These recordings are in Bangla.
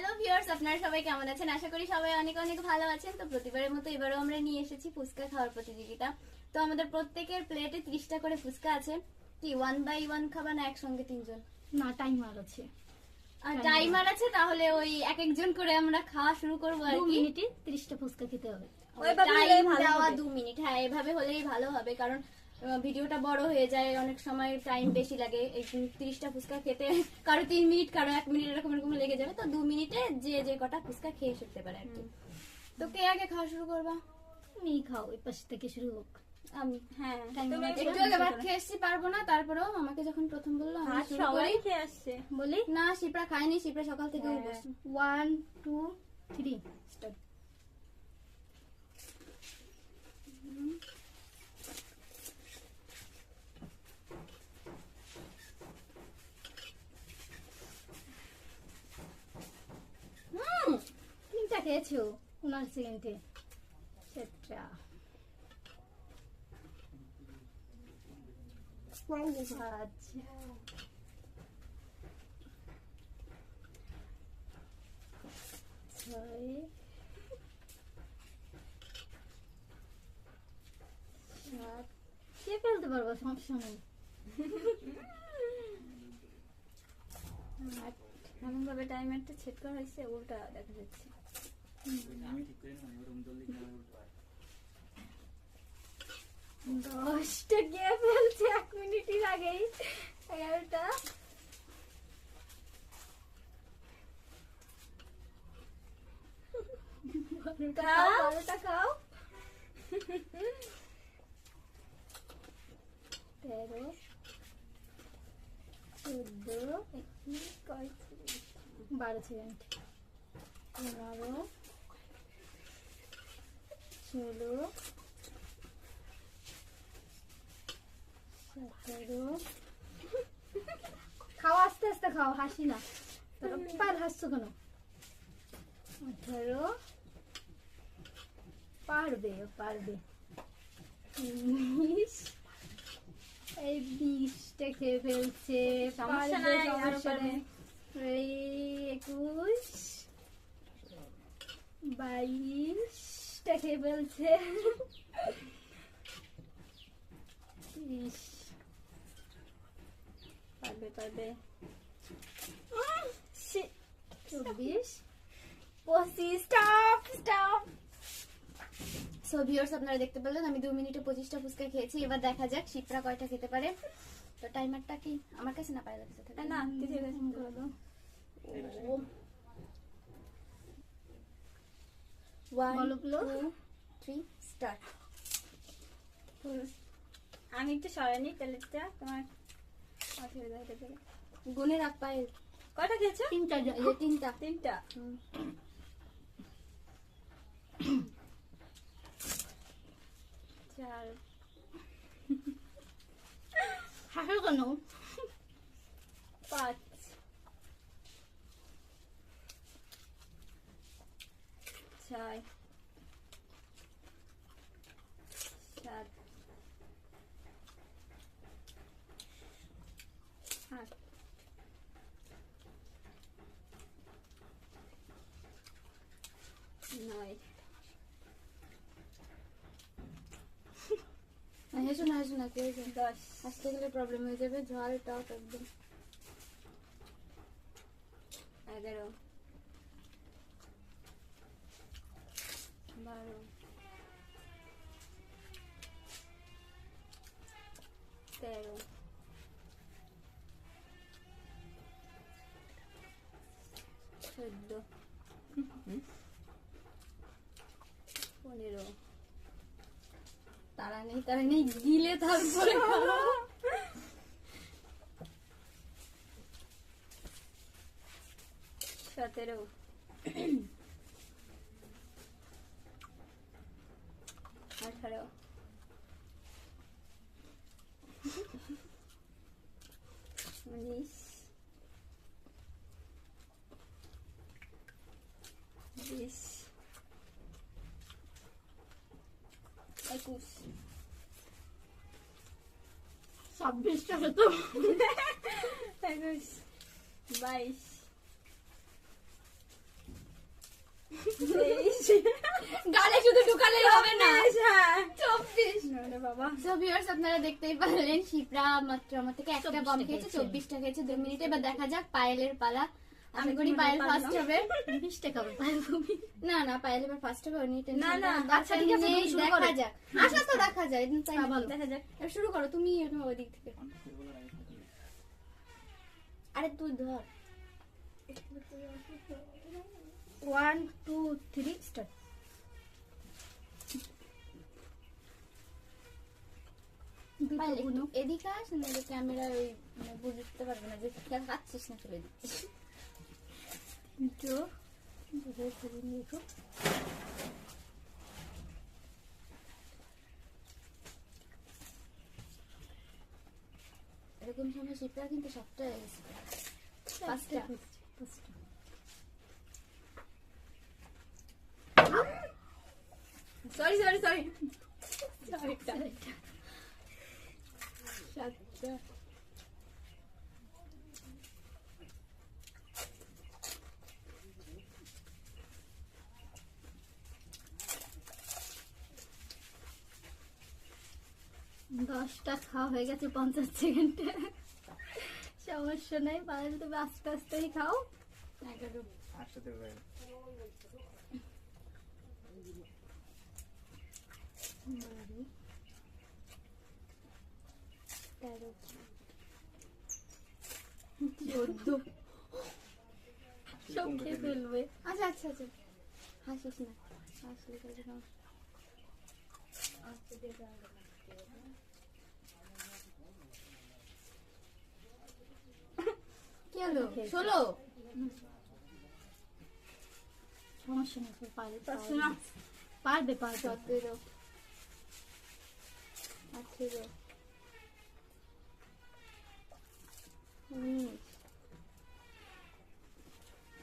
হ্যালো ভিউয়ার্স আপনারা সবাই কেমন আছেন? আশা করি সবাই অনেক অনেক ভালো আছেন। তো প্রতিবারের মতো এবারও আমরা নিয়ে এসেছি ফুচকা খাওয়ার প্রতিযোগিতা। তো আমাদের প্রত্যেকের প্লেটে ত্রিশটা করে ফুচকা আছে। কি ওয়ান বাই ওয়ান খাবা না একসঙ্গে তিনজন? না টাইমার আছে। আর টাইমার আছে তাহলে ওই এক একজন করে আমরা খাওয়া শুরু করব আর দু কি। মিনিটে তিরিশটা ফুচকা খেতে হবে। ওইভাবে হলেই টাইম ভালো দেওয়া হবে। দু মিনিট হ্যাঁ এভাবে হলেই ভালো হবে কারণ ভিডিওটা বড় হয়ে যায় অনেক সময় টাইম বেশি লাগে। এই তিরিশটা ফুচকা খেতে কারও তিন মিনিট কারও এক মিনিট এরকম এরকম লেগে যাবে তো দু মিনিটে যে যে কটা ফুচকা খেয়ে ফেলতে পারে আর কি। তো কে আগে খাওয়া শুরু করবা? তুমি খাও এই পাশ থেকে শুরু হোক। আমি। হ্যাঁ Time তুমি আছে। একটু আগে ভাত খেয়ে এসেছি পারব না তারপরেও আমাকে যখন প্রথম বলল আমি সবাই খেয়ে আসছে। বলি? না শিপ্রা খায়নি শিপ্রা সকাল থেকে। বসে ওয়ান টু থ্রি স্টার্ট সেকেন্ডে সেটা আচ্ছা। ছয়। সাত। কে ফেলতে পারব? সমস্যা নেই। আট। এমন ভাবে টাইমারটা সেট করা হয়েছে ওটা দেখা যাচ্ছে। দশটা কে ফেলছে এক মিনিটের আগেই। এগারোটা। খাও, বারোটা খাও। তেরো চোদ্দ বারো সেকেন্ড পনেরো ষোলো সতেরো খাও আস্তে আস্তে খাও হাসি না। পার হাসছো কেন? আঠারো পারবে পারবে। উনিশ এই বিশটা খেয়ে ফেলছে। এই একুশ বাইশটা খেয়ে ফেলছে পারবে পারবে। চব্বিশ। পঁচিশ স্টপ স্টপ সো ভিউয়ার্স আপনারা দেখতে পেলেন আমি দু মিনিটে পঁচিশটা ফুচকা খেয়েছি। এবার দেখা যাক শিপ্রা কয়টা খেতে পারে। তো টাইমারটা কি? আমার কাছে না এ না কিছু গেছে ওয়ান। টু থ্রি স্টার্ট আমি একটু সরাইনি প্লেটটা তোমার অসুবিধা হতে পারে গুনে রাখ পায়ে কয়টা খেয়েছো তিনটা তিনটা। তিনটা। চার হাসো কেন? পাঁচ। ছয় সাত আট নয় না, হেসো না হেসো না কেউ হেসো না। দশ আসতে গেলে প্রবলেম হয়ে যাবে ঝাল টক একদম এগারো চোদ্দ পনেরো। তারা নেই তারা নেই গিলে তারপরে সতেরো। আঠারো। উনিশ বিশ একুশ ছাব্বিশটা হতো একুশ বাইশ। গালে শুধু ঢুকালেই হবে না। হ্যাঁ। চব্বিশ। বাবা। সো ভিউয়ার্স আপনারা দেখতেই পারলেন শিপ্রা মাত্র আমার থেকে একটা 24 বম খেয়েছে। চব্বিশটা খেয়েছে দু মিনিটে এবার দেখা যাক পায়েলের পালা আমি আমি করি পায়েল ফার্স্ট হবে। বিশটা খাব পায়েল তুমি না না পায়েল এবার ফার্স্ট হবে ওই নিয়ে না, না, আচ্ছা, ঠিক আছে, নেই, তুমি শুরু দেখা করো। যাক। আশা তো দেখা যায় তাই দেখা যাক। শুরু করো তুমি এখন ওই দিক থেকে। আরে তুই ধর। স্টার্ট এদিকে আস না ক্যামেরা ওই মানে বুঝতে পারবে না যে খাচ্ছিস না চলে দিচ্ছিস দুটো দুটো ধরে নিয়েছো। এরকম সময় শিপটা কিন্তু সবটা হয়ে গেছে। পাঁচটা। পাঁচটা সরি সরি সরি চারটা সাতটা। দশটা খাওয়া হয়ে গেছে পঞ্চাশ সেকেন্ডে। সমস্যা নেই পায়েল তুমি আস্তে আস্তেই খাও। তেরো চোদ্দ। সব খেয়ে ফেলবে। আচ্ছা আচ্ছা আচ্ছা। হাসিস না। হাসলে কাজে না। কি হলো? ষোলো সমস্যা নেই পারবে পারবে। পারবে সতেরো আঠেরো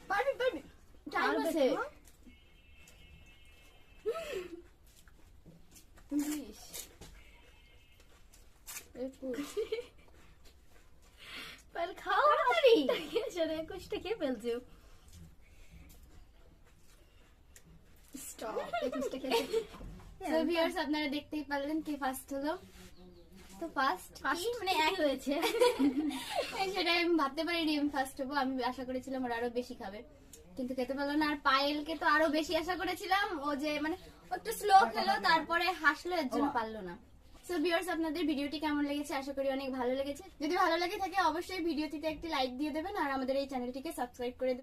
পারবি পারবি। টাইম আছে। বিশ একুশ পায়েল খাও তাড়াতাড়ি। সেটা একুশটা খেয়ে ফেলছো। স্টপ একুশটা খেয়ে So viewers, আপনারা দেখতেই পারলেন কে ফার্স্ট হলো। তো ফার্স্ট ফার্স্ট মানে এক হয়েছে। সেটা আমি ভাবতে পারিনি আমি ফার্স্ট হব আমি আশা করেছিলাম ওরা আরও বেশি খাবে। কিন্তু খেতে পারল না আর পায়েলকে তো আরও বেশি আশা করেছিলাম ও যে মানে একটু স্লো খেলো তারপরে হাসলো এর জন্য পারল না। সো ভিউয়ার্স আপনাদের ভিডিওটি কেমন লেগেছে? আশা করি অনেক ভালো লেগেছে। যদি ভালো লাগে থাকে, অবশ্যই ভিডিওটিতে একটি লাইক দিয়ে দেবেন আর আমাদের এই চ্যানেলটিকে সাবস্ক্রাইব করে দেবেন।